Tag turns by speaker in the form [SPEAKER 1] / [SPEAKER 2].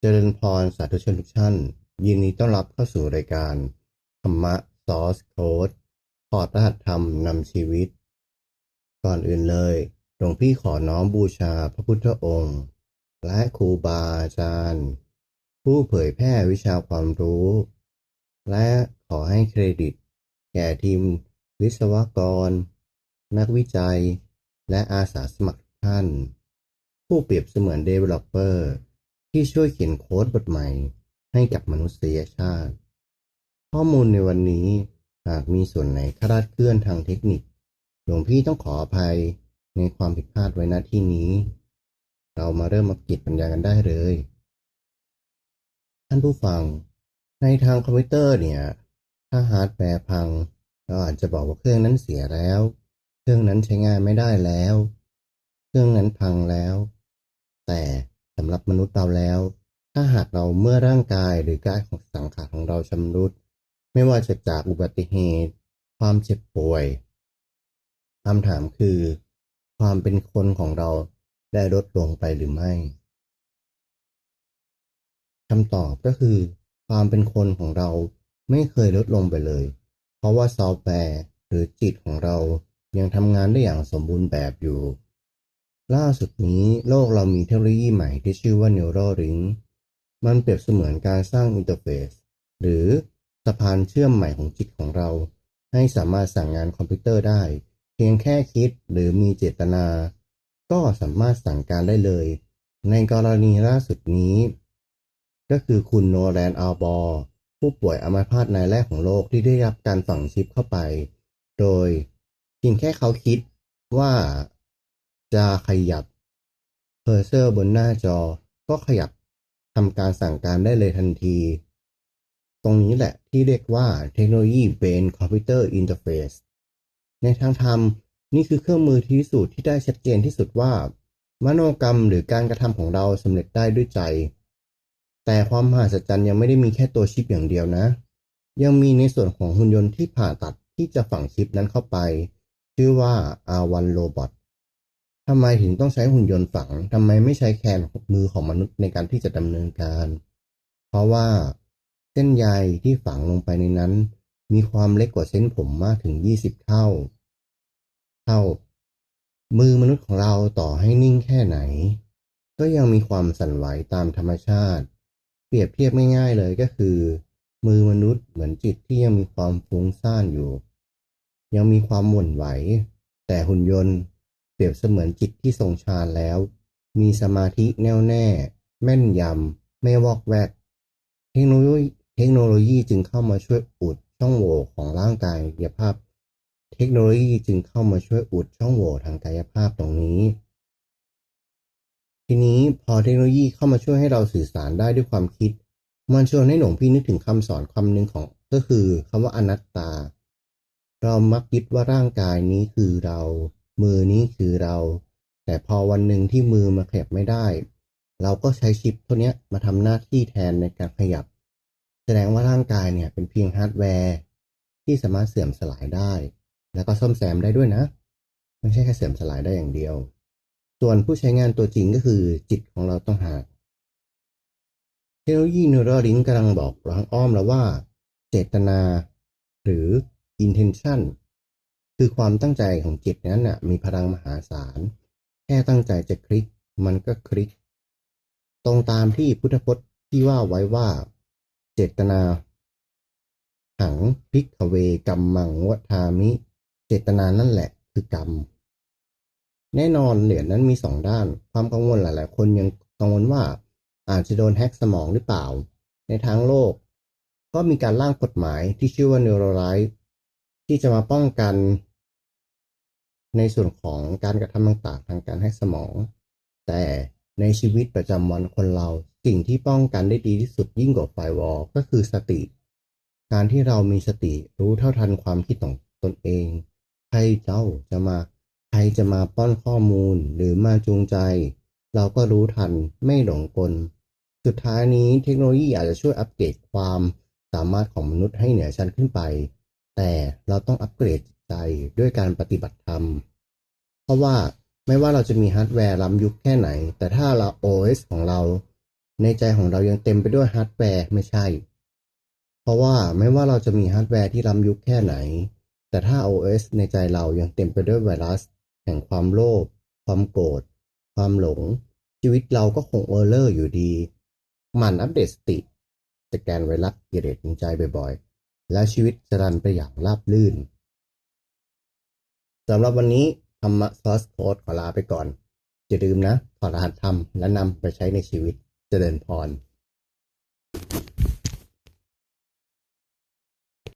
[SPEAKER 1] เจริญพรสาธุชนทุกท่าน ยินดีต้อนรับเข้าสู่รายการ ธรรมะซอสโค้ดพอดรหัสธรรมนำชีวิต ก่อนอื่นเลย หลวงพี่ขอน้อมบูชาพระพุทธองค์ และครูบาอาจารย์ ผู้เผยแพร่วิชาความรู้ และขอให้เครดิต แก่ทีมวิศวกร นักวิจัย และอาสาสมัครท่าน ผู้เปรียบเสมือน Developer ที่ช่วยเขียนโค้ดบทใหม่ให้กับมนุษยชาติ ข้อมูลในวันนี้หากมีส่วนไหนคลาดเคลื่อนทางเทคนิค หลวงพี่ต้องขออภัยในความผิดพลาดไว้ณที่นี้ เรามาเริ่มมากิจปัญญากันได้เลย ท่านผู้ฟัง ในทางคอมพิวเตอร์เนี่ย ถ้าฮาร์ดแวร์พัง เราอาจจะบอกว่าเครื่องนั้นเสียแล้ว เครื่องนั้นใช้งานไม่ได้แล้ว เครื่องนั้นพังแล้ว แต่ สำหรับมนุษย์เราแล้ว ถ้าหากเราเมื่อร่างกายหรือกายของสังขารของเราชำรุด ไม่ว่าจะจากอุบัติเหตุ ความเจ็บป่วยคำถามคือ ความเป็นคนของเราได้ลดลงไปหรือไม่คำตอบก็คือ ความเป็นคนของเราไม่เคยลดลงไปเลย เพราะว่าซอฟต์แวร์หรือจิตของเรายังทำงานได้อย่างสมบูรณ์แบบอยู่ ล่าสุดนี้โลกเรามีเทคโนโลยีใหม่ที่ชื่อว่า Neuralink มันเปรียบเสมือนการสร้างอินเทอร์เฟซหรือสะพานเชื่อมใหม่ของจิตของเรา ให้สามารถสั่งงานคอมพิวเตอร์ได้ เพียงแค่คิดหรือมีเจตนา ก็สามารถสั่งการได้เลย ในกรณีล่าสุดนี้ ก็คือคุณโนแลนอัลบอร์ผู้ป่วยอัมพาตรายแรกของโลกที่ได้รับการฝังชิปเข้าไป โดยเพียงแค่เขาคิดว่า จะขยับเคอร์เซอร์บนหน้าจอ ก็ขยับทำการสั่งการได้เลยทันที ตรงนี้แหละที่เรียกว่าเทคโนโลยี Brain Computer Interface ในทางธรรมนี่คือเครื่องมือที่สุดที่ได้ชัดเจนที่สุดว่า มโนกรรมหรือการกระทำของเราสำเร็จได้ด้วยใจ แต่ความมหัศจรรย์ยังไม่ได้มีแค่ตัวชิปอย่างเดียวนะ ยังมีในส่วนของหุ่นยนต์ที่ผ่าตัดที่จะฝังชิปนั้นเข้าไป ชื่อว่า R1 Robot ทำไมถึงต้องใช้หุ่นยนต์ฝังทำไมไม่ใช้แขนมือของมนุษย์ในการที่จะดำเนินการ เพราะว่าเส้นใยที่ฝังลงไปในนั้น มีความเล็กกว่าเส้นผมมากถึง 20 เท่า เท่า มือมนุษย์ของเราต่อให้นิ่งแค่ไหน ก็ยังมีความสั่นไหวตามธรรมชาติ เปรียบเทียบง่ายๆเลยก็คือ มือมนุษย์เหมือนจิตที่ยังมีความฟุ้งซ่านอยู่ ยังมีความหม่นไหว แต่หุ่นยนต์ เปรียบเสมือนจิตที่ทรงฌานแล้ว มีสมาธิแน่วแน่ แม่นยำ ไม่วอกแวก เทคโนโลยีเทคโนโลยีจึงเข้ามาช่วยอุดช่องโหว่ของร่างกายกายภาพ เทคโนโลยีจึงเข้ามาช่วยอุดช่องโหว่ทางกายภาพตรงนี้ ทีนี้พอเทคโนโลยีเข้ามาช่วยให้เราสื่อสารได้ด้วยความคิด มันชวนให้หลวงพี่นึกถึงคำสอนคำหนึ่งของก็คือคำว่าอนัตตา เรามักยึดว่าร่างกายนี้คือเรา มือนี้คือเรา แต่พอวันหนึ่งที่มือมาขยับไม่ได้ เราก็ใช้ชิปตัวนี้มาทำหน้าที่แทนในการขยับ แสดงว่าร่างกายเนี่ยเป็นเพียงฮาร์ดแวร์ที่สามารถเสื่อมสลายได้ แล้วก็ซ่อมแซมได้ด้วยนะ ไม่ใช่แค่เสื่อมสลายได้อย่างเดียว ส่วนผู้ใช้งานตัวจริงก็คือจิตของเราต้องหากเทคโนโลยี Neuralink กำลังบอกทางอ้อมแล้วว่า เจตนา หรือ intention คือความตั้งใจของจิตนั้นน่ะ มีพลังมหาศาล แค่ตั้งใจจะคลิก มันก็คลิก ตรงตามที่พุทธพจน์ที่ว่าไว้ว่า เจตนา หังพิกเวกรรมมังวัฏามิ เจตนานั่นแหละคือกรรม แน่นอนเหรียญนั้นมีสองด้าน ความกังวลหลาย ๆ คนยังกังวลว่า อาจจะโดนแฮ็กสมองหรือเปล่า ในทางโลก ก็มีการร่างกฎหมายที่ชื่อว่า Neuralize ที่จะมาป้องกัน ในส่วนของการกระทำต่างๆ ทางการให้สมอง แต่ในชีวิตประจำวันคนเราสิ่งที่ป้องกันได้ดีที่สุดยิ่งกว่าไฟวอลก็คือสติ การที่เรามีสติรู้เท่าทันความคิดของตนเอง ใครเจ้าจะมาใครจะมาป้อนข้อมูลหรือมาจูงใจ เราก็รู้ทันไม่หลงกล สุดท้ายนี้เทคโนโลยีอาจจะช่วยอัปเกรดความสามารถของมนุษย์ให้เหนือชั้นขึ้นไป แต่เราต้องอัปเกรด ใจด้วยการปฏิบัติธรรม เพราะว่าไม่ว่าเราจะมีฮาร์ดแวร์ล้ำยุคแค่ไหน แต่ถ้าเรา OS ของเรา ในใจของเรายังเต็มไปด้วยฮาร์ดแวร์ไม่ใช่ เพราะว่าไม่ว่าเราจะมีฮาร์ดแวร์ที่ล้ำยุคแค่ไหน แต่ถ้า OS ในใจเรายังเต็มไปด้วยไวรัส แห่งความโลภความโกรธความหลง ชีวิตเราก็คงเออร์เลอร์อยู่ดี มั่นอัปเดตสติสแกนไวรัสกิเลสในใจบ่อยๆ แล้วชีวิตจะรันไปอย่างราบรื่น สำหรับวันนี้ธรรมะซอสโค้ดขอลาไปก่อนจะลืมนะ ถอดรหัสธรรมและนำไปใช้ในชีวิตจเจริญพร